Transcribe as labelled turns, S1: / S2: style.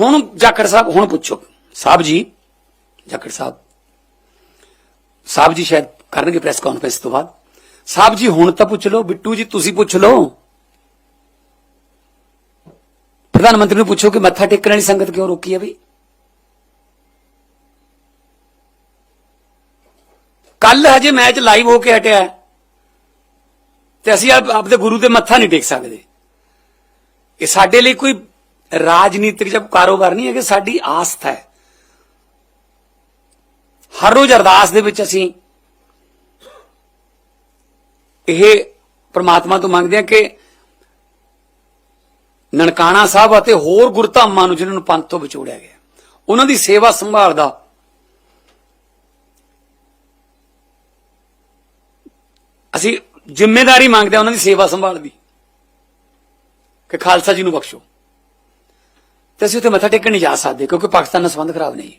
S1: ਹੁਣ ਜਾਖੜ ਸਾਹਿਬ, ਹੁਣ ਪੁੱਛੋ। ਸਾਹਿਬ ਜੀ, ਜਾਖੜ ਸਾਹਿਬ। ਸਾਹਿਬ ਜੀ ਸ਼ਾਇਦ ਕਰਨਗੇ ਪ੍ਰੈਸ ਕਾਨਫਰੰਸ ਤੋਂ ਬਾਅਦ। ਸਾਹਿਬ ਜੀ, ਹੁਣ ਤਾਂ ਪੁੱਛ ਲਓ। ਬਿੱਟੂ ਜੀ, ਤੁਸੀਂ ਪੁੱਛ ਲਓ। ਪ੍ਰਧਾਨ ਮੰਤਰੀ ਨੂੰ ਪੁੱਛੋ ਕਿ ਮੱਥਾ ਟੇਕਣ ਵਾਲੀ ਸੰਗਤ ਕਿਉਂ ਰੋਕੀ ਹੈ ਵੀ? ਕੱਲ ਹਜੇ ਮੈਚ ਲਾਈਵ ਹੋ ਕੇ ਹਟਿਆ ਤੇ ਅਸੀਂ ਆਪ- ਆਪਦੇ ਗੁਰੂ ਦੇ ਮੱਥਾ ਨਹੀਂ ਟੇਕ ਸਕਦੇ। ਇਹ ਸਾਡੇ ਲਈ ਕੋਈ ਰਾਜਨੀਤਿਕ ਜਾਂ ਕਾਰੋਬਾਰ ਨਹੀਂ ਹੈ ਕਿ ਸਾਡੀ ਆਸਥਾ ਹੈ। ਹਰ ਰੋਜ਼ ਅਰਦਾਸ ਦੇ ਵਿੱਚ ਅਸੀਂ ਇਹ ਪ੍ਰਮਾਤਮਾ ਤੋਂ ਮੰਗਦੇ ਹਾਂ ਕਿ ਨਨਕਾਣਾ ਸਾਹਿਬ ਅਤੇ ਹੋਰ ਗੁਰਧਾਮਾਂ ਨੂੰ ਜਿਨ੍ਹਾਂ ਨੂੰ ਪੰਥ ਤੋਂ ਵਿਛੋੜਿਆ ਗਿਆ, ਉਹਨਾਂ ਦੀ ਸੇਵਾ ਸੰਭਾਲ ਦਾ ਅਸੀਂ ਜ਼ਿੰਮੇਵਾਰੀ ਮੰਗਦੇ ਹਾਂ ਉਹਨਾਂ ਦੀ ਸੇਵਾ ਸੰਭਾਲ ਦੀ, ਕਿ ਖਾਲਸਾ ਜੀ ਨੂੰ ਬਖਸ਼ੋ। ਤੇ ਅਸੀਂ ਉੱਥੇ ਮੱਥਾ ਟੇਕਣ ਨਹੀਂ ਜਾ ਸਕਦੇ ਕਿਉਂਕਿ ਪਾਕਿਸਤਾਨ ਨਾਲ ਸੰਬੰਧ ਖਰਾਬ ਨਹੀਂ।